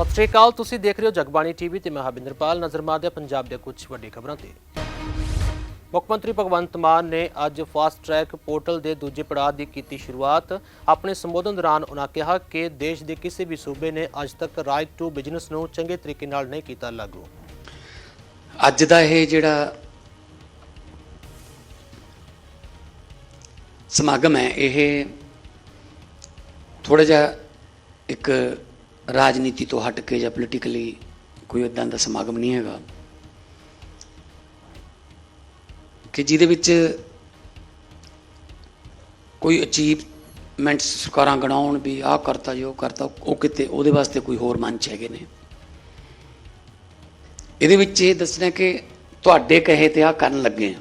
ਸਤਿ ਸ਼੍ਰੀ ਅਕਾਲ, ਤੁਸੀਂ ਦੇਖ ਰਹੇ ਹੋ ਜਗਬਾਣੀ ਟੀਵੀ ਤੇ ਮੈਂ ਹਬਿੰਦਰਪਾਲ ਨਜ਼ਰ ਮਾਰਦੇ ਪੰਜਾਬ ਦੇ ਕੁਝ ਵੱਡੀ ਖਬਰਾਂ ਤੇ। ਮੁੱਖ ਮੰਤਰੀ ਭਗਵੰਤ ਮਾਨ ਨੇ ਅੱਜ ਫਾਸਟ ਟਰੈਕ ਪੋਰਟਲ ਦੇ ਦੂਜੇ ਪੜਾਅ ਦੀ ਕੀਤੀ ਸ਼ੁਰੂਆਤ। ਆਪਣੇ ਸੰਬੋਧਨ ਦੌਰਾਨ ਉਹਨਾਂ ਕਿਹਾ ਕਿ ਦੇਸ਼ ਦੇ ਕਿਸੇ ਵੀ ਸੂਬੇ ਨੇ ਅੱਜ ਤੱਕ ਰਾਈਟ ਟੂ ਬਿਜ਼ਨਸ ਨੂੰ ਚੰਗੇ ਤਰੀਕੇ ਨਾਲ ਨਹੀਂ ਕੀਤਾ ਲਾਗੂ। ਅੱਜ ਦਾ ਇਹ ਜਿਹੜਾ ਸਮਾਗਮ ਹੈ, ਇਹ ਥੋੜਾ ਜਿਹਾ ਇੱਕ ਰਾਜਨੀਤੀ ਤੋਂ ਹਟ ਕੇ ਜਾਂ ਪੋਲੀਟੀਕਲੀ ਕੋਈ ਇਦਾਂ ਦਾ ਸਮਾਗਮ ਨਹੀਂ ਹੈਗਾ, ਕਿ ਜਿਹਦੇ ਵਿੱਚ ਕੋਈ ਅਚੀਵਮੈਂਟਸ ਸਰਕਾਰਾਂ ਗਣਾਉਣ ਵੀ ਆਹ ਕਰਤਾ ਜੋ ਕਰਤਾ, ਉਹ ਕਿਤੇ, ਉਹਦੇ ਵਾਸਤੇ ਕੋਈ ਹੋਰ ਮੰਚ ਹੈਗੇ ਨੇ। ਇਹਦੇ ਵਿੱਚ ਇਹ ਦੱਸਣਾ ਕਿ ਤੁਹਾਡੇ ਕਹੇ ਤੇ ਆ ਕਰਨ ਲੱਗੇ ਆ।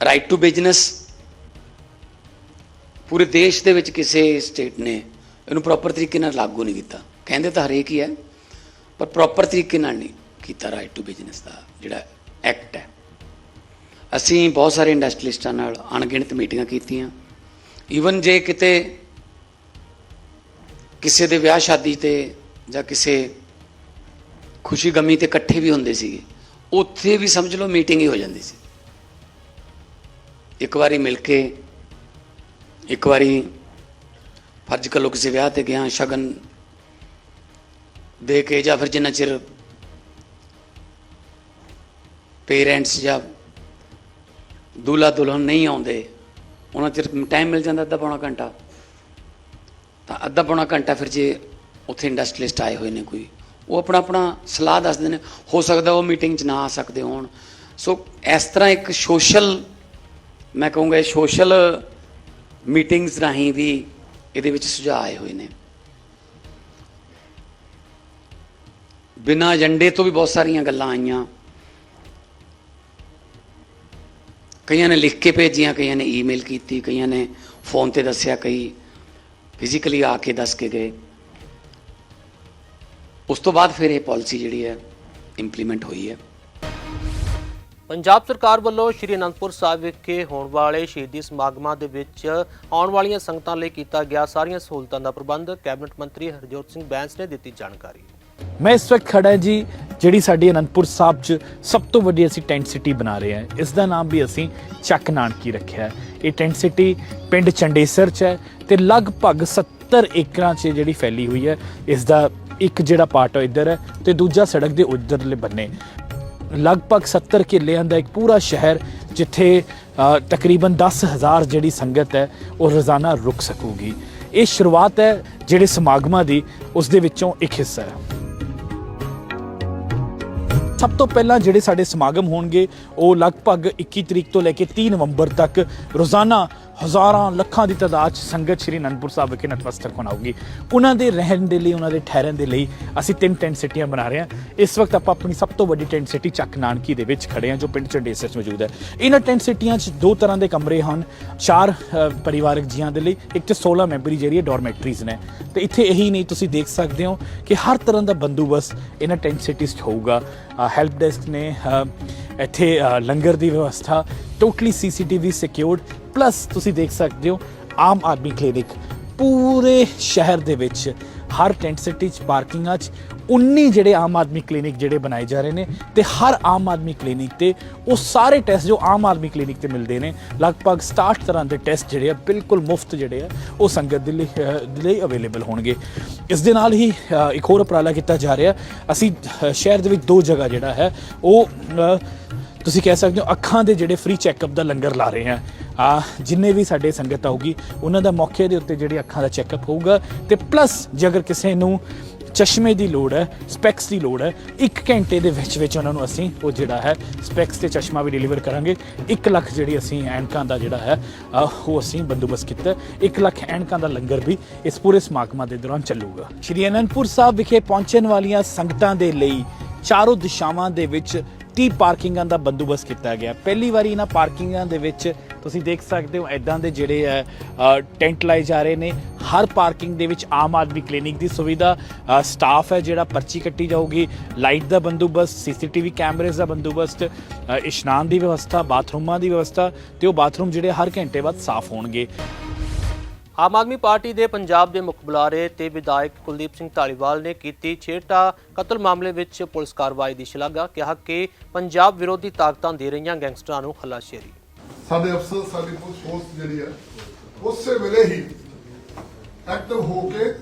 ਰਾਈਟ ਟੂ ਬਿਜ਼ਨਸ ਪੂਰੇ ਦੇਸ਼ ਦੇ ਵਿੱਚ ਕਿਸੇ ਸਟੇਟ ਨੇ ਇਹਨੂੰ ਪ੍ਰੋਪਰ ਤਰੀਕੇ ਨਾਲ ਲਾਗੂ ਨਹੀਂ ਕੀਤਾ। ਕਹਿੰਦੇ ਤਾਂ ਹਰੇਕ ਹੀ ਹੈ, ਪਰ ਪ੍ਰੋਪਰ ਤਰੀਕੇ ਨਾਲ ਨਹੀਂ ਕੀਤਾ ਰਾਈਟ ਟੂ ਬਿਜ਼ਨਸ ਦਾ ਜਿਹੜਾ ਐਕਟ ਹੈ। ਅਸੀਂ ਬਹੁਤ ਸਾਰੇ ਇੰਡਸਟਰੀਲਿਸਟਾਂ ਨਾਲ ਅਣਗਿਣਤ ਮੀਟਿੰਗਾਂ ਕੀਤੀਆਂ। ਈਵਨ ਜੇ ਕਿਤੇ ਕਿਸੇ ਦੇ ਵਿਆਹ ਸ਼ਾਦੀ ਤੇ ਜਾਂ ਕਿਸੇ ਖੁਸ਼ੀ ਗਮੀ ਤੇ ਇਕੱਠੇ ਵੀ ਹੁੰਦੇ ਸੀਗੇ, ਉੱਥੇ ਵੀ ਸਮਝ ਲਓ ਮੀਟਿੰਗ ਹੀ ਹੋ ਜਾਂਦੀ ਸੀ। ਇੱਕ ਵਾਰੀ ਮਿਲ ਕੇ, ਇੱਕ ਵਾਰੀ ਫਰਜ਼ ਕਰ ਲਓ ਕਿਸੇ ਵਿਆਹ ਤੇ ਗਿਆ, ਸ਼ਗਨ ਦੇ ਕੇ ਜਾਂ ਫਿਰ ਜਿੰਨਾ ਚਿਰ ਪੇਰੈਂਟਸ ਜਾਂ ਦੁਲਾ ਦੁਲਹਨ ਨਹੀਂ ਆਉਂਦੇ, ਉਹਨਾਂ ਚਿਰ ਟਾਈਮ ਮਿਲ ਜਾਂਦਾ ਅੱਧਾ ਪੌਣਾ ਘੰਟਾ। ਤਾਂ ਅੱਧਾ ਪੌਣਾ ਘੰਟਾ ਫਿਰ ਜੇ ਉੱਥੇ ਇੰਡਸਟਰੀਲਿਸਟ ਆਏ ਹੋਏ ਨੇ ਕੋਈ, ਉਹ ਆਪਣਾ ਆਪਣਾ ਸਲਾਹ ਦੱਸਦੇ ਨੇ, ਹੋ ਸਕਦਾ ਉਹ ਮੀਟਿੰਗ 'ਚ ਨਾ ਆ ਸਕਦੇ ਹੋਣ। ਸੋ ਇਸ ਤਰ੍ਹਾਂ ਇੱਕ ਸੋਸ਼ਲ ਮੈਂ ਕਹੂੰਗਾ ਸੋਸ਼ਲ ਮੀਟਿੰਗਸ ਰਾਹੀਂ ਵੀ ਇਹਦੇ ਵਿੱਚ ਸੁਝਾਅ ਆਏ ਹੋਏ ਨੇ। ਬਿਨਾਂ ਏਜੰਡੇ ਤੋਂ ਵੀ ਬਹੁਤ ਸਾਰੀਆਂ ਗੱਲਾਂ ਆਈਆਂ। ਕਈਆਂ ਨੇ ਲਿਖ ਕੇ ਭੇਜੀਆਂ, ਕਈਆਂ ਨੇ ਈਮੇਲ ਕੀਤੀ, ਕਈਆਂ ਨੇ ਫੋਨ ਤੇ ਦੱਸਿਆ, ਕਈ ਫਿਜ਼ੀਕਲੀ ਆ ਕੇ ਦੱਸ ਕੇ ਗਏ। ਉਸ ਤੋਂ ਬਾਅਦ ਫਿਰ ਇਹ ਪਾਲਿਸੀ ਜਿਹੜੀ ਹੈ ਇੰਪਲੀਮੈਂਟ ਹੋਈ ਹੈ। ਪੰਜਾਬ ਸਰਕਾਰ ਵੱਲੋਂ ਸ਼੍ਰੀ ਅਨੰਦਪੁਰ ਸਾਹਿਬ ਵਿਖੇ ਹੋਣ ਵਾਲੇ ਸ਼ਹੀਦੀ ਸਮਾਗਮਾਂ ਦੇ ਵਿੱਚ ਆਉਣ ਵਾਲੀਆਂ ਸੰਗਤਾਂ ਲਈ ਕੀਤਾ ਗਿਆ ਸਾਰੀਆਂ ਸਹੂਲਤਾਂ ਦਾ ਪ੍ਰਬੰਧ ਕੈਬਨਿਟ ਮੰਤਰੀ ਹਰਜੋਤ ਸਿੰਘ ਬੈਂਸ ਨੇ ਦਿੱਤੀ ਜਾਣਕਾਰੀ। ਮੈਂ ਇਸ ਵਕਤ ਖੜਾ ਜੀ, ਜਿਹੜੀ ਸਾਡੀ ਅਨੰਦਪੁਰ ਸਾਹਿਬ 'ਚ ਸਭ ਤੋਂ ਵੱਡੀ ਅਸੀਂ ਟੈਂਟ ਸਿਟੀ ਬਣਾ ਰਹੇ ਹਾਂ। ਇਸ ਦਾ ਨਾਮ ਵੀ ਅਸੀਂ ਚੱਕ ਨਾਨਕੀ ਰੱਖਿਆ ਹੈ। ਇਹ ਟੈਂਟ ਸਿਟੀ ਪਿੰਡ ਚੰਡੇਸਰ 'ਚ ਹੈ ਤੇ ਲਗਭਗ 70 ਏਕੜਾਂ 'ਚ ਜਿਹੜੀ ਫੈਲੀ ਹੋਈ ਹੈ, ਇਸ ਦਾ ਇੱਕ ਜਿਹੜਾ ਪਾਰਟ ਇੱਧਰ ਹੈ ਤੇ ਦੂਜਾ ਸੜਕ ਦੇ ਉੱਧਰਲੇ ਬੰਨੇ। ਲਗਭਗ 70 ਕਿੱਲਿਆਂ ਦਾ ਇੱਕ ਪੂਰਾ ਸ਼ਹਿਰ ਜਿੱਥੇ ਅ, ਤਕਰੀਬਨ 10000 ਜਿਹੜੀ ਸੰਗਤ ਹੈ ਉਹ ਰੋਜ਼ਾਨਾ ਰੁਕ ਸਕੂਗੀ। ਇਹ ਸ਼ੁਰੂਆਤ ਹੈ ਜਿਹੜੇ ਸਮਾਗਮਾਂ ਦੀ ਉਸ ਦੇ ਵਿੱਚੋਂ ਇੱਕ ਹਿੱਸਾ ਹੈ। ਸਭ ਤੋਂ ਪਹਿਲਾਂ ਜਿਹੜੇ ਸਾਡੇ ਸਮਾਗਮ ਹੋਣਗੇ ਉਹ ਲਗਭਗ 21 ਤਰੀਕ ਤੋਂ ਲੈ ਕੇ 30 ਨਵੰਬਰ ਤੱਕ ਰੋਜ਼ਾਨਾ ਹਜ਼ਾਰਾਂ ਲੱਖਾਂ ਦੀ ਤਾਦਾਦ 'ਚ ਸੰਗਤ ਸ਼੍ਰੀ ਅਨੰਦਪੁਰ ਸਾਹਿਬ ਵਿਖੇ ਨਤਮਸਤਕ ਹੋਣਾਉਗੀ ਉਹਨਾਂ ਦੇ ਰਹਿਣ ਦੇ ਲਈ ਉਹਨਾਂ ਦੇ ਠਹਿਰਨ ਦੇ ਲਈ ਅਸੀਂ ਤਿੰਨ ਟੈਂਟ ਸਿਟੀਆਂ ਬਣਾ ਰਹੇ ਹਾਂ। ਇਸ ਵਕਤ ਆਪਾਂ ਆਪਣੀ ਸਭ ਤੋਂ ਵੱਡੀ ਟੈਂਟ ਸਿਟੀ ਚੱਕ ਨਾਨਕੀ ਦੇ ਵਿੱਚ ਖੜੇ ਹਾਂ, ਜੋ ਪਿੰਡ ਚੰਡੇਸਰ 'ਚ ਮੌਜੂਦ ਹੈ। ਇਹਨਾਂ ਟੈਂਟ ਸਿਟੀਆਂ 'ਚ ਦੋ ਤਰ੍ਹਾਂ ਦੇ ਕਮਰੇ ਹਨ, ਚਾਰ ਪਰਿਵਾਰਕ ਜੀਆਂ ਦੇ ਲਈ, ਇੱਕ ਤੇ 16 ਮੈਂਬਰੀ ਜਿਹੜੀ ਹੈ ਡੋਰਮੈਟਰੀਜ਼ ਨੇ। ਤੇ ਇੱਥੇ ਇਹੀ ਨਹੀਂ, ਤੁਸੀਂ ਦੇਖ ਸਕਦੇ ਹੋ ਕਿ ਹਰ ਤਰ੍ਹਾਂ ਦਾ ਬੰਦੋਬਸਤ ਇਹਨਾਂ ਟੈਂਟ ਸਿਟੀਜ਼ 'ਚ ਹੋਊਗਾ। ਹੈਲਪ ਡੈਸਕ ਨੇ ਇੱਥੇ ਲੰਗਰ ਦੀ ਵਿਵਸਥਾ, ਟੋਟਲੀ ਸੀਸੀਟੀਵੀ ਸਿਕਿਉਰਡ ਪਲੱਸ ਤੁਸੀਂ ਦੇਖ ਸਕਦੇ ਹੋ, ਆਮ ਆਦਮੀ ਕਲੀਨਿਕ ਪੂਰੇ ਸ਼ਹਿਰ ਦੇ ਵਿੱਚ, ਹਰ ਟੈਂਟ ਸਿਟੀ 'ਚ, ਪਾਰਕਿੰਗਾਂ 'ਚ 19 ਜਿਹੜੇ ਆਮ ਆਦਮੀ ਕਲੀਨਿਕ ਜਿਹੜੇ ਬਣਾਏ ਜਾ ਰਹੇ ਨੇ ਤੇ ਹਰ ਆਮ ਆਦਮੀ ਕਲੀਨਿਕ ਤੇ ਉਹ ਸਾਰੇ ਟੈਸਟ ਜੋ ਆਮ ਆਦਮੀ ਕਲੀਨਿਕ ਤੇ ਮਿਲਦੇ ਨੇ, ਲਗਭਗ 67 ਤਰ੍ਹਾਂ ਦੇ ਟੈਸਟ ਜਿਹੜੇ ਆ, ਬਿਲਕੁਲ ਮੁਫਤ ਜਿਹੜੇ ਆ, ਉਹ ਸੰਗਤ ਦੇ ਲਈ ਅਵੇਲੇਬਲ ਹੋਣਗੇ। ਇਸ ਦੇ ਨਾਲ ਹੀ ਇੱਕ ਹੋਰ ਉਪਰਾਲਾ ਕੀਤਾ ਜਾ ਰਿਹਾ, ਅਸੀਂ ਸ਼ਹਿਰ ਦੇ ਵਿੱਚ ਦੋ ਜਗ੍ਹਾ ਜਿਹੜਾ ਹੈ, ਉਹ ਤੁਸੀਂ ਕਹਿ ਸਕਦੇ ਹੋ ਅੱਖਾਂ ਦੇ ਜਿਹੜੇ ਫ੍ਰੀ ਚੈੱਕਅਪ ਦਾ ਲੰਗਰ ਲਾ ਰਹੇ ਹਾਂ। ਆ, ਜਿੰਨੇ ਵੀ ਸਾਡੇ ਸੰਗਤ ਆਊਗੀ, ਉਹਨਾਂ ਦਾ ਮੌਕੇ ਦੇ ਉੱਤੇ ਜਿਹੜੇ ਅੱਖਾਂ ਦਾ ਚੈੱਕਅਪ ਹੋਊਗਾ। ਤੇ ਪਲੱਸ ਜੇ ਅਗਰ ਕਿਸੇ ਨੂੰ ਚਸ਼ਮੇ ਦੀ ਲੋੜ ਹੈ ਸਪੈਕਸ ਦੀ ਲੋੜ ਹੈ 1 ਘੰਟੇ ਦੇ ਵਿੱਚ ਵਿੱਚ ਉਹਨਾਂ ਨੂੰ ਅਸੀਂ ਉਹ ਜਿਹੜਾ ਹੈ ਸਪੈਕਸ ਤੇ ਚਸ਼ਮਾ ਵੀ ਡਿਲੀਵਰ ਕਰਾਂਗੇ। 1 ਲੱਖ ਜਿਹੜੀ ਅਸੀਂ ਐਨਕਾਂ ਦਾ ਜਿਹੜਾ ਹੈ ਉਹ ਅਸੀਂ ਬੰਦੋਬਸਤ ਕੀਤਾ। 1 ਲੱਖ ਐਨਕਾਂ ਦਾ ਲੰਗਰ ਵੀ ਇਸ ਪੂਰੇ ਸਮਾਗਮਾਂ ਦੇ ਦੌਰਾਨ ਚੱਲੂਗਾ। ਸ਼੍ਰੀ ਅਨੰਦਪੁਰ ਸਾਹਿਬ ਵਿਖੇ ਪਹੁੰਚਣ ਵਾਲੀਆਂ ਸੰਗਤਾਂ ਦੇ ਲਈ ਚਾਰੋਂ ਦਿਸ਼ਾਵਾਂ ਦੇ ਵਿੱਚ 30 ਪਾਰਕਿੰਗਾਂ ਦਾ ਬੰਦੋਬਸਤ ਕੀਤਾ ਗਿਆ। ਪਹਿਲੀ ਵਾਰੀ ਇਹਨਾਂ ਪਾਰਕਿੰਗਾਂ ਦੇ ਵਿੱਚ ਤੁਸੀਂ ਦੇਖ ਸਕਦੇ ਹੋ ਐਦਾਂ ਦੇ ਜਿਹੜੇ ਹੈ ਟੈਂਟ ਲਾਏ ਜਾ ਰਹੇ ਨੇ। ਹਰ ਪਾਰਕਿੰਗ ਦੇ ਵਿੱਚ ਆਮ ਆਦਮੀ ਕਲੀਨਿਕ ਦੀ ਸੁਵਿਧਾ ਸਟਾਫ ਹੈ ਜਿਹੜਾ ਪਰਚੀ ਕੱਟੀ ਜਾਊਗੀ, ਲਾਈਟ ਦਾ ਬੰਦੋਬਸਤ, ਸੀਸੀਟੀਵੀ ਕੈਮਰੇਜ਼ ਦਾ ਬੰਦੋਬਸਤ ਇਸ਼ਨਾਨ ਦੀ ਵਿਵਸਥਾ, ਬਾਥਰੂਮਾਂ ਦੀ ਵਿਵਸਥਾ ਤੇ ਉਹ ਬਾਥਰੂਮ ਜਿਹੜੇ ਹਰ ਘੰਟੇ ਬਾਅਦ ਸਾਫ਼ ਹੋਣਗੇ। ਆਮ ਆਦਮੀ ਪਾਰਟੀ ਦੇ ਪੰਜਾਬ ਦੇ ਮੁੱਖ ਬੁਲਾਰੇ ਤੇ ਵਿਧਾਇਕ ਕੁਲਦੀਪ ਸਿੰਘ ਢਾਲੀਵਾਲ ਨੇ ਕੀਤੀ ਛੇਟਾ ਕਤਲ ਮਾਮਲੇ ਵਿੱਚ ਪੁਲਿਸ ਕਾਰਵਾਈ ਦੀ ਸ਼ਲਾਘਾ, ਕਿਹਾ ਕਿ ਪੰਜਾਬ ਵਿਰੋਧੀ ਤਾਕਤਾਂ ਦੇ ਰਹੀਆਂ ਗੈਂਗਸਟਰਾਂ ਨੂੰ ਹੱਲਾਸ਼ੇਰੀ। ਸਾਡੇ ਅਫਸਰ, ਸਾਡੀ ਪੁਲਿਸ ਫੋਰਸ ਜਿਹੜੀ ਹੈ, ਉਸੇ ਵੇਲੇ ਹੀ ਐਕਟਿਵ ਹੋ ਕੇ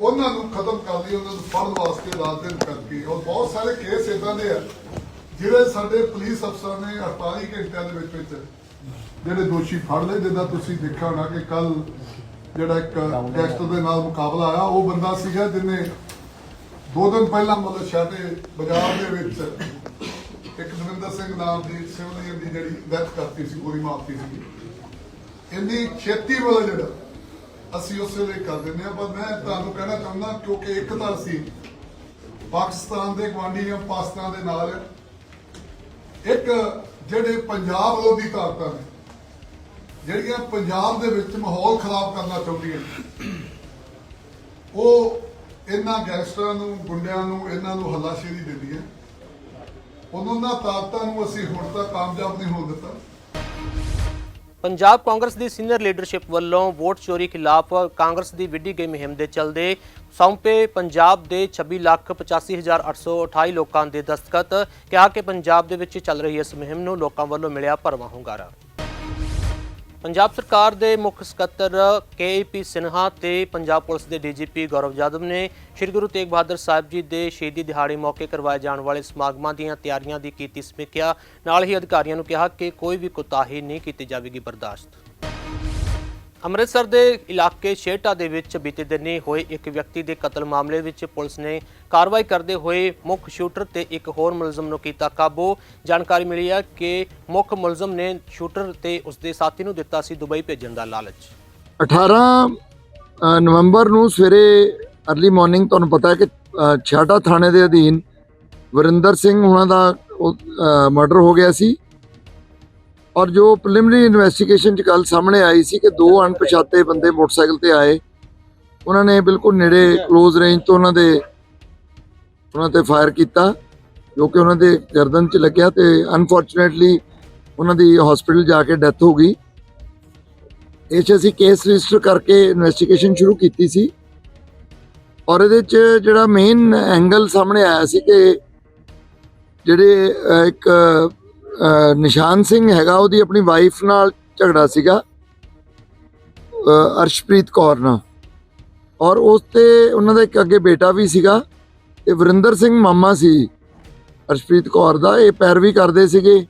ਉਹਨਾਂ ਨੂੰ ਖਤਮ ਕਰ ਲਈ ਉਹਨਾਂ ਨੂੰ ਫੜਨ ਵਾਸਤੇ ਰਾਤ ਦਿਨ ਕਰਕੇ ਔਰ ਬਹੁਤ ਸਾਰੇ ਕੇਸ ਇਦਾਂ ਦੇ ਆ, ਜਿਹੜੇ ਸਾਡੇ ਪੁਲਿਸ ਅਫਸਰ ਨੇ 48 ਘੰਟਿਆਂ ਦੇ ਵਿੱਚ ਵਿੱਚ ਜਿਹੜੇ ਦੋਸ਼ੀ ਫੜ ਲਏ, ਜਿੱਦਾਂ ਤੁਸੀਂ ਦੇਖਿਆ ਹੋਣਾ ਕਿ ਕੱਲ ਜਿਹੜਾ ਇੱਕ ਗੈਂਗਸਟਰ ਦੇ ਨਾਲ ਮੁਕਾਬਲਾ ਆਇਆ, ਉਹ ਬੰਦਾ ਸੀਗਾ ਜਿਹਨੇ ਦੋ ਦਿਨ ਪਹਿਲਾਂ ਮਤਲਬ ਸ਼ਾਦੇ ਬਾਜ਼ਾਰ ਦੇ ਵਿੱਚ ਇੱਕ ਦਵਿੰਦਰ ਸਿੰਘ ਨਾਮ ਦੀ ਸਿਵਲੀਅਨ ਦੀ ਜਿਹੜੀ ਡੈਥ ਕਰਤੀ ਸੀ, ਗੋਲੀ ਮਾਰਤੀ ਸੀ। ਇੰਨੀ ਛੇਤੀ ਵਾਲਾ ਜਿਹੜਾ ਅਸੀਂ ਉਸੇ ਲਈ ਕਰ ਦਿੰਦੇ ਆ ਪਰ ਮੈਂ ਤੁਹਾਨੂੰ ਕਹਿਣਾ ਚਾਹੁੰਦਾ, ਕਿਉਂਕਿ ਇੱਕ ਤਾਂ ਅਸੀਂ ਪਾਕਿਸਤਾਨ ਦੇ ਗਵਾਂਢੀ ਆ ਪਾਕਿਸਤਾਨ ਦੇ ਨਾਲ ਇੱਕ ਜਿਹੜੇ ਪੰਜਾਬ ਵਿਰੋਧੀ ਤਾਕਤਾਂ ਨੇ ਜਿਹੜੀਆਂ ਪੰਜਾਬ ਦੇ ਵਿੱਚ ਮਾਹੌਲ ਖਰਾਬ ਕਰਨਾ ਚਾਹੁੰਦੀਆਂ ਉਹ ਇਹਨਾਂ ਗੈਂਗਸਟਰਾਂ ਨੂੰ, ਗੁੰਡਿਆਂ ਨੂੰ, ਇਹਨਾਂ ਨੂੰ ਹੱਲਾਸ਼ੇਰੀ ਦਿੰਦੀਆਂ ਉਹਨਾਂ ਤਾਕਤਾਂ ਨੂੰ ਅਸੀਂ ਹੁਣ ਤੱਕ ਕਾਮਯਾਬ ਨਹੀਂ ਹੋਣ ਦਿੱਤਾ। ਪੰਜਾਬ ਕਾਂਗਰਸ ਦੀ ਸੀਨੀਅਰ ਲੀਡਰਸ਼ਿਪ ਵੱਲੋਂ ਵੋਟ ਚੋਰੀ ਖਿਲਾਫ ਕਾਂਗਰਸ ਦੀ ਵਿੱਢੀ ਗਈ ਮੁਹਿੰਮ ਦੇ ਚੱਲਦੇ ਸੌਂਪੇ ਪੰਜਾਬ ਦੇ 26 ਲੱਖ 85828 ਲੋਕਾਂ ਦੇ ਦਸਤਖਤ। ਕਿਹਾ ਕਿ ਪੰਜਾਬ ਦੇ ਵਿੱਚ ਚੱਲ ਰਹੀ ਇਸ ਮੁਹਿੰਮ ਨੂੰ ਲੋਕਾਂ ਵੱਲੋਂ ਮਿਲਿਆ ਭਰਵਾਂ ਹੁੰਗਾਰਾ। ਪੰਜਾਬ ਸਰਕਾਰ ਦੇ ਮੁੱਖ ਸਕੱਤਰ ਕੇਪੀ ਸਿਨਹਾ ਤੇ ਪੰਜਾਬ ਪੁਲਿਸ ਦੇ ਡੀਜੀਪੀ ਗੌਰਵ ਯਾਦਵ ਨੇ ਸ੍ਰੀ ਗੁਰੂ ਤੇਗ ਬਹਾਦਰ ਸਾਹਿਬ ਜੀ ਦੇ ਸ਼ਹੀਦੀ ਦਿਹਾੜੇ ਮੌਕੇ ਕਰਵਾਏ ਜਾਣ ਵਾਲੇ ਸਮਾਗਮਾਂ ਦੀਆਂ ਤਿਆਰੀਆਂ ਦੀ ਕੀਤੀ ਸਮੀਖਿਆ। ਨਾਲ ਹੀ ਅਧਿਕਾਰੀਆਂ ਨੂੰ ਕਿਹਾ ਕਿ ਕੋਈ ਵੀ ਕੁਤਾਹੀ ਨਹੀਂ ਕੀਤੀ ਜਾਵੇਗੀ ਬਰਦਾਸ਼ਤ। ਅੰਮ੍ਰਿਤਸਰ ਦੇ ਇਲਾਕੇ ਛੇਟਾ ਦੇ ਵਿੱਚ ਬੀਤੇ ਦਿਨੀ ਹੋਏ ਇੱਕ ਵਿਅਕਤੀ ਦੇ ਕਤਲ ਮਾਮਲੇ ਵਿੱਚ ਪੁਲਿਸ ਨੇ ਕਾਰਵਾਈ ਕਰਦੇ ਹੋਏ ਮੁੱਖ ਸ਼ੂਟਰ ਤੇ ਇੱਕ ਹੋਰ ਮੁਲਜ਼ਮ ਨੂੰ ਕੀਤਾ ਕਾਬੂ। ਜਾਣਕਾਰੀ ਮਿਲੀ ਹੈ ਕਿ ਮੁੱਖ ਮੁਲਜ਼ਮ ਨੇ ਸ਼ੂਟਰ ਤੇ ਉਸਦੇ ਸਾਥੀ ਨੂੰ ਦਿੱਤਾ ਸੀ ਦੁਬਈ ਭੇਜਣ ਦਾ ਲਾਲਚ। 18 ਨਵੰਬਰ ਨੂੰ ਸਵੇਰੇ अर्ਲੀ ਮਾਰਨਿੰਗ ਤੁਹਾਨੂੰ ਪਤਾ ਹੈ ਕਿ ਛੇਟਾ ਥਾਣੇ ਦੇ ਅਧੀਨ ਵਰਿੰਦਰ ਸਿੰਘ ਉਹਨਾਂ ਦਾ ਮਰਡਰ ਹੋ ਗਿਆ ਸੀ। ਔਰ ਜੋ ਪ੍ਰੀਲਿਮਿਨਰੀ ਇਨਵੈਸਟੀਗੇਸ਼ਨ ਚ ਗੱਲ ਸਾਹਮਣੇ ਆਈ ਸੀ ਕਿ ਦੋ ਅਣਪਛਾਤੇ ਬੰਦੇ ਮੋਟਰਸਾਈਕਲ ਤੇ ਆਏ। ਉਹਨਾਂ ਨੇ ਬਿਲਕੁਲ ਨੇੜੇ ক্লোਜ਼ ਰੇਂਜ ਤੋਂ ਉਹਨਾਂ ਦੇ ਉਹਨਾਂ ਤੇ ਫਾਇਰ ਕੀਤਾ, ਜੋ ਕਿ ਉਹਨਾਂ ਦੇ ਗਰਦਨ 'ਚ ਲੱਗਿਆ ਤੇ ਅਨਫੋਰਚੂਨੇਟਲੀ ਉਹਨਾਂ ਦੀ ਹਸਪੀਟਲ ਜਾ ਕੇ ਡੈਥ ਹੋ ਗਈ। ਇਹ 'ਚ ਅਸੀਂ ਕੇਸ ਰਜਿਸਟਰ ਕਰਕੇ ਇਨਵੈਸਟੀਗੇਸ਼ਨ ਸ਼ੁਰੂ ਕੀਤੀ ਸੀ। ਔਰ ਇਹਦੇ 'ਚ ਜਿਹੜਾ ਮੇਨ ਐਂਗਲ ਸਾਹਮਣੇ ਆਇਆ ਸੀ ਕਿ ਜਿਹੜੇ ਇੱਕ ਨਿਸ਼ਾਨ ਸਿੰਘ ਹੈਗਾ, ਉਹਦੀ ਆਪਣੀ ਵਾਈਫ ਨਾਲ ਝਗੜਾ ਸੀਗਾ ਅਰਸ਼ਪ੍ਰੀਤ ਕੌਰ ਨਾਲ। ਔਰ ਉਸ ਤੇ ਉਹਨਾਂ ਦਾ ਇੱਕ ਅੱਗੇ ਬੇਟਾ ਵੀ ਸੀਗਾ ਤੇ ਵਰਿੰਦਰ ਸਿੰਘ ਮਾਮਾ ਸੀ, ਅਰਸ਼ਪ੍ਰੀਤ ਕੌਰ ਦਾ। ਇਹ ਪੈਰਵੀ ਕਰਦੇ ਸੀਗੇ।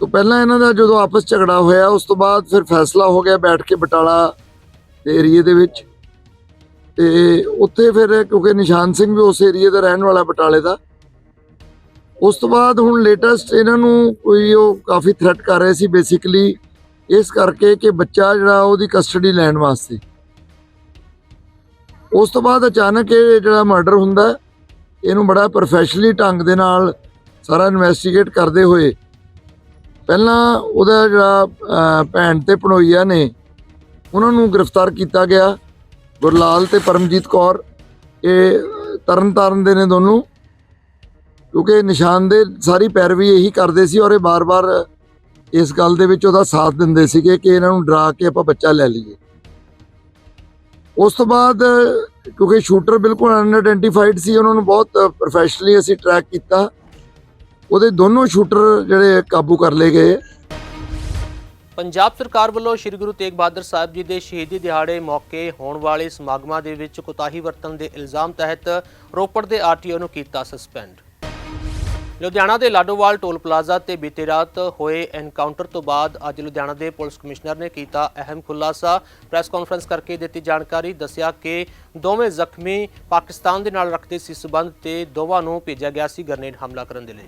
ਤੋਂ ਪਹਿਲਾਂ ਇਹਨਾਂ ਦਾ ਜਦੋਂ ਆਪਸ ਝਗੜਾ ਹੋਇਆ, ਉਸ ਤੋਂ ਬਾਅਦ ਫਿਰ ਫੈਸਲਾ ਹੋ ਗਿਆ ਬੈਠ ਕੇ ਬਟਾਲਾ ਦੇ ਏਰੀਏ ਦੇ ਵਿੱਚ। ਤੇ ਉੱਥੇ ਫਿਰ ਕਿਉਂਕਿ ਨਿਸ਼ਾਨ ਸਿੰਘ ਵੀ ਉਸ ਏਰੀਏ ਦਾ ਰਹਿਣ ਵਾਲਾ ਬਟਾਲੇ ਦਾ ਉਸ ਤੋਂ ਬਾਅਦ ਹੁਣ ਲੇਟੈਸਟ ਇਹਨਾਂ ਨੂੰ ਕੋਈ ਉਹ ਕਾਫੀ ਥ੍ਰੈਟ ਕਰ ਰਹੇ ਸੀ ਬੇਸਿਕਲੀ ਇਸ ਕਰਕੇ ਕਿ ਬੱਚਾ ਜਿਹੜਾ ਉਹਦੀ ਕਸਟਡੀ ਲੈਣ ਵਾਸਤੇ। ਉਸ ਤੋਂ ਬਾਅਦ ਅਚਾਨਕ ਇਹ ਜਿਹੜਾ ਮਰਡਰ ਹੁੰਦਾ, ਇਹਨੂੰ ਬੜਾ ਪ੍ਰੋਫੈਸ਼ਨਲੀ ਢੰਗ ਦੇ ਨਾਲ ਸਾਰਾ ਇਨਵੈਸਟੀਗੇਟ ਕਰਦੇ ਹੋਏ, ਪਹਿਲਾਂ ਉਹਦਾ ਜਿਹੜਾ ਭੈਣ ਤੇ ਪਣੋਈਆ ਨੇ, ਉਹਨਾਂ ਨੂੰ ਗ੍ਰਿਫਤਾਰ ਕੀਤਾ ਗਿਆ। ਗੁਰਲਾਲ ਤੇ ਪਰਮਜੀਤ ਕੌਰ, ਇਹ ਤਰਨਤਾਰਨ ਦੇ ਨੇ ਦੋਨੋਂ। ਕਿਉਂਕਿ ਨਿਸ਼ਾਨ ਦੇ ਸਾਰੀ ਪੈਰਵੀ ਇਹੀ ਕਰਦੇ ਸੀ ਔਰ ਇਹ ਬਾਰ-ਬਾਰ ਇਸ ਗੱਲ ਦੇ ਵਿੱਚ ਉਹਦਾ ਸਾਥ ਦਿੰਦੇ ਸੀਗੇ ਕਿ ਇਹਨਾਂ ਨੂੰ ਡਰਾ ਕੇ ਆਪਾਂ ਬੱਚਾ ਲੈ ਲਈਏ। ਉਸ ਤੋਂ ਬਾਅਦ, ਕਿਉਂਕਿ ਸ਼ੂਟਰ ਬਿਲਕੁਲ ਅਨਆਇਡੈਂਟੀਫਾਈਡ ਸੀ, ਉਹਨਾਂ ਨੂੰ ਬਹੁਤ ਪ੍ਰੋਫੈਸ਼ਨਲੀ ਅਸੀਂ ਟਰੈਕ ਕੀਤਾ। ਉਹਦੇ ਦੋਨੋਂ ਸ਼ੂਟਰ ਜਿਹੜੇ ਕਾਬੂ ਕਰ ਲਏ ਗਏ। ਪੰਜਾਬ ਸਰਕਾਰ ਵੱਲੋਂ ਸ੍ਰੀ ਗੁਰੂ ਤੇਗ ਬਹਾਦਰ ਸਾਹਿਬ ਜੀ ਦੇ ਸ਼ਹੀਦੀ ਦਿਹਾੜੇ ਮੌਕੇ ਹੋਣ ਵਾਲੇ ਸਮਾਗਮਾਂ ਦੇ ਵਿੱਚ ਕੁਤਾਹੀ ਵਰਤਣ ਦੇ ਇਲਜ਼ਾਮ ਤਹਿਤ ਰੋਪੜ ਦੇ ਆਰਟੀਓ ਨੂੰ ਕੀਤਾ ਸਸਪੈਂਡ ਲੁਧਿਆਣਾ ਦੇ ਲਾਡੋਵਾਲ ਟੋਲ ਪਲਾਜ਼ਾ ਤੇ ਬੀਤੀ ਰਾਤ ਹੋਏ ਐਨਕਾਊਂਟਰ ਤੋਂ ਬਾਅਦ ਅੱਜ ਲੁਧਿਆਣਾ ਦੇ ਪੁਲਿਸ ਕਮਿਸ਼ਨਰ ਨੇ ਕੀਤਾ ਅਹਿਮ ਖੁਲਾਸਾ। ਪ੍ਰੈਸ ਕਾਨਫਰੰਸ ਕਰਕੇ ਦਿੱਤੀ ਜਾਣਕਾਰੀ, ਦੱਸਿਆ ਕਿ ਦੋਵੇਂ ਜ਼ਖਮੀ ਪਾਕਿਸਤਾਨ ਦੇ ਨਾਲ ਰੱਖਦੇ ਸੀ ਸਬੰਧ ਤੇ ਦੋਵਾਂ ਨੂੰ ਭੇਜਿਆ ਗਿਆ ਸੀ ਗ੍ਰਨੇਡ ਹਮਲਾ ਕਰਨ ਦੇ ਲਈ।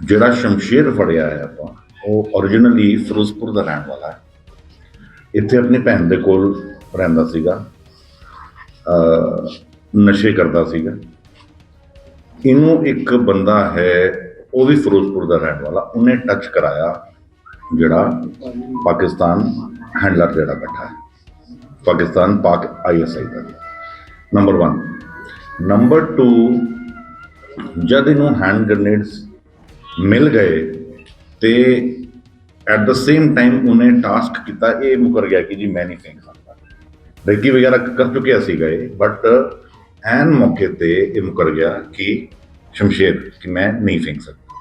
ਜਿਹੜਾ ਸ਼ਮਸ਼ੀਰ ਫੜਿਆ ਹੈ ਆਪਾਂ, ਉਹ originally ਫਿਰੋਜ਼ਪੁਰ ਦਾ ਰਹਿਣ ਵਾਲਾ ਹੈ। ਇੱਥੇ ਆਪਣੀ ਭੈਣ ਦੇ ਕੋਲ ਰਹਿੰਦਾ ਸੀਗਾ ਨਸ਼ੇ ਕਰਦਾ ਸੀਗਾ। ਇਹਨੂੰ ਇੱਕ ਬੰਦਾ ਹੈ ਉਹ ਵੀ ਫਿਰੋਜ਼ਪੁਰ ਦਾ ਰਹਿਣ ਵਾਲਾ, ਉਹਨੇ ਟੱਚ ਕਰਾਇਆ ਜਿਹੜਾ ਪਾਕਿਸਤਾਨ ਹੈਂਡਲਰ ਜਿਹੜਾ ਬੈਠਾ ਹੈ। ਪਾਕਿਸਤਾਨ ਪਾਕ ਆਈਐਸਆਈ ਦਾ। ਨੰਬਰ 1 ਨੰਬਰ 2 ਜਦ ਇਹਨੂੰ ਹੈਂਡ ਗ੍ਰਨੇਡਸ ਮਿਲ ਗਏ ਤੇ ਐਟ ਦਾ ਸੇਮ ਟਾਈਮ ਉਹਨੇ ਟਾਸਕ ਕੀਤਾ, ਇਹ ਮੁਕਰ ਗਿਆ ਕਿ ਜੀ ਮੈਂ ਨਹੀਂ ਫੇਂਕ ਸਕਦਾ। ਰੈਕੀ ਵਗੈਰਾ ਕਰ ਚੁੱਕਿਆ ਸੀਗਾ ਗਏ ਬਟ ਐਨ ਮੌਕੇ ਤੇ ਇਹ ਮੁਕਰ ਗਿਆ ਕਿ ਸ਼ਮਸ਼ੇਰ ਕਿ ਮੈਂ ਨਹੀਂ ਫੇਂਕ ਸਕਦਾ।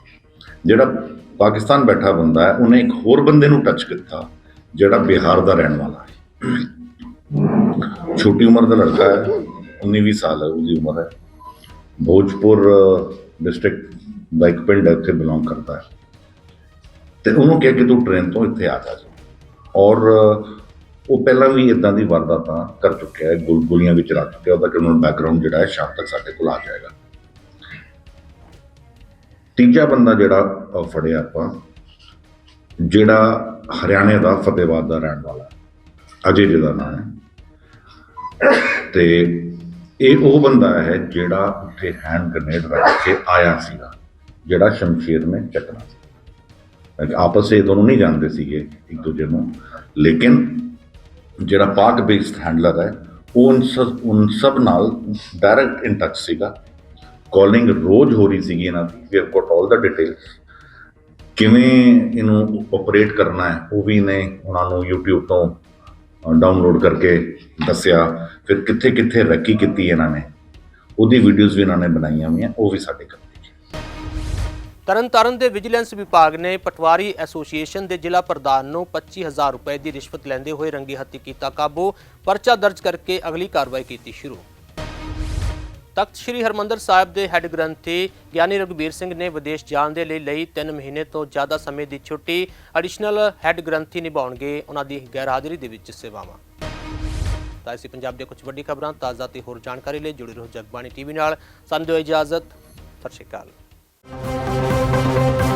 ਜਿਹੜਾ ਪਾਕਿਸਤਾਨ ਬੈਠਾ ਬੰਦਾ ਹੈ, ਉਹਨੇ ਇੱਕ ਹੋਰ ਬੰਦੇ ਨੂੰ ਟੱਚ ਕੀਤਾ, ਜਿਹੜਾ ਬਿਹਾਰ ਦਾ ਰਹਿਣ ਵਾਲਾ ਹੈ। ਛੋਟੀ ਉਮਰ ਦਾ ਲੜਕਾ ਹੈ 19 ਸਾਲ ਹੈ, ਉਹਦੀ ਉਮਰ ਹੈ। ਭੋਜਪੁਰ ਡਿਸਟ੍ਰਿਕਟ ਦਾ ਇੱਕ ਪਿੰਡ ਹੈ, ਉੱਥੇ ਬਿਲੋਂਗ ਕਰਦਾ ਹੈ। ਤੇ ਉਹਨੂੰ ਕਿਹਾ ਕਿ ਤੂੰ ਟ੍ਰੇਨ ਤੋਂ ਇੱਥੇ ਆ ਜਾ। ਔਰ ਉਹ ਪਹਿਲਾਂ ਵੀ ਇਦਾਂ ਦੀ ਵਾਰਦਾਤਾਂ ਕਰ ਚੁੱਕਿਆ ਹੈ, ਗੁਲ, ਗੁਲੀਆਂ ਵਿੱਚ ਰੱਖ ਚੁੱਕਿਆ, ਉਹਦਾ ਕ੍ਰਿਮੀਨਲ ਬੈਕਗ੍ਰਾਉਂਡ ਜਿਹੜਾ ਹੈ, ਸ਼ਾਮ ਤੱਕ ਸਾਡੇ ਕੋਲ ਆ ਜਾਏਗਾ। ਤੀਜਾ ਬੰਦਾ ਜਿਹੜਾ ਫੜਿਆ ਆਪਾਂ, ਜਿਹੜਾ ਹਰਿਆਣੇ ਦਾ ਫਤਿਹਬਾਦ ਦਾ ਰਹਿਣ ਵਾਲਾ ਹੈ, ਅਜੇ ਜਿਹਦਾ ਨਾਮ ਹੈ। ਤੇ ਇਹ ਉਹ ਬੰਦਾ ਹੈ ਜਿਹੜਾ ਉੱਥੇ ਹੈਂਡ ਗ੍ਰਨੇਡ ਰੱਖ ਕੇ ਆਇਆ ਸੀਗਾ, ਜਿਹੜਾ ਸ਼ਮਸ਼ੀਰ ਨੇ ਚੱਕਣਾ ਸੀ। ਆਪਸ ਵਿੱਚ ਇਹ ਦੋਨੋਂ ਨਹੀਂ ਜਾਣਦੇ ਸੀਗੇ ਇੱਕ ਦੂਜੇ ਨੂੰ, ਲੇਕਿਨ ਜਿਹੜਾ ਪਾਕ ਬੇਸਡ ਹੈਂਡਲਰ ਹੈ, ਉਹ ਉਨ ਸਭ ਉਨ ਸਭ ਨਾਲ ਡਾਇਰੈਕਟ ਇਨ ਟੱਚ ਸੀਗਾ। ਕਾਲਿੰਗ ਰੋਜ਼ ਹੋ ਰਹੀ ਸੀਗੀ ਇਹਨਾਂ ਦੀ। We have got all the details ਕਿਵੇਂ ਇਹਨੂੰ ਆਪਰੇਟ ਕਰਨਾ ਹੈ, ਉਹ ਵੀ ਇਹਨੇ ਉਹਨਾਂ ਨੂੰ YouTube ਤੋਂ ਡਾਊਨਲੋਡ ਕਰਕੇ ਦੱਸਿਆ। ਫਿਰ ਕਿੱਥੇ ਕਿੱਥੇ ਰੈਕੀ ਕੀਤੀ ਇਹਨਾਂ ਨੇ। ਉਹਦੀ ਵੀਡੀਓਜ਼ ਵੀ ਇਹਨਾਂ ਨੇ ਬਣਾਈਆਂ ਹੋਈਆਂ, ਉਹ ਵੀ ਸਾਡੇ ਕੋਲ ਤਰਨਤਾਰਨ ਦੇ ਵਿਜੀਲੈਂਸ ਵਿਭਾਗ ਨੇ ਪਟਵਾਰੀ ਐਸੋਸੀਏਸ਼ਨ ਦੇ ਜ਼ਿਲ੍ਹਾ ਪ੍ਰਧਾਨ ਨੂੰ 25000 ਰੁਪਏ ਦੀ ਰਿਸ਼ਵਤ ਲੈਂਦੇ ਹੋਏ ਰੰਗੇ ਹੱਥੀ ਕੀਤਾ ਕਾਬੂ। ਪਰਚਾ ਦਰਜ ਕਰਕੇ ਅਗਲੀ ਕਾਰਵਾਈ ਕੀਤੀ ਸ਼ੁਰੂ। ਤਖਤ ਸ੍ਰੀ ਹਰਮੰਦਰ ਸਾਹਿਬ ਦੇ ਹੈੱਡ ਗ੍ਰੰਥੀ ਗਿਆਨੀ ਰਘਬੀਰ ਸਿੰਘ ਨੇ ਵਿਦੇਸ਼ ਜਾਣ ਦੇ ਲਈ ਲਈ 3 ਮਹੀਨੇ ਤੋਂ ਜ਼ਿਆਦਾ ਸਮੇਂ ਦੀ ਛੁੱਟੀ ਐਡੀਸ਼ਨਲ ਹੈੱਡ ਗ੍ਰੰਥੀ ਨਿਭਾਉਣਗੇ ਉਹਨਾਂ ਦੀ ਗੈਰਹਾਜ਼ਰੀ ਦੇ ਵਿੱਚ ਸੇਵਾਵਾਂ। ਤਾਂ ਅਸੀਂ ਪੰਜਾਬ ਦੇ ਕੁਝ ਵੱਡੀ ਖਬਰਾਂ, ਤਾਜ਼ਾ ਤੇ ਹੋਰ ਜਾਣਕਾਰੀ ਲਈ ਜੁੜੇ ਰਹੋ ਜਗਬਾਣੀ ਟੀਵੀ ਨਾਲ। ਸਾਨੂੰ ਦਿਓ ਇਜਾਜ਼ਤ। ਸਤਿ ਸ਼੍ਰੀ ਅਕਾਲ। Thank you.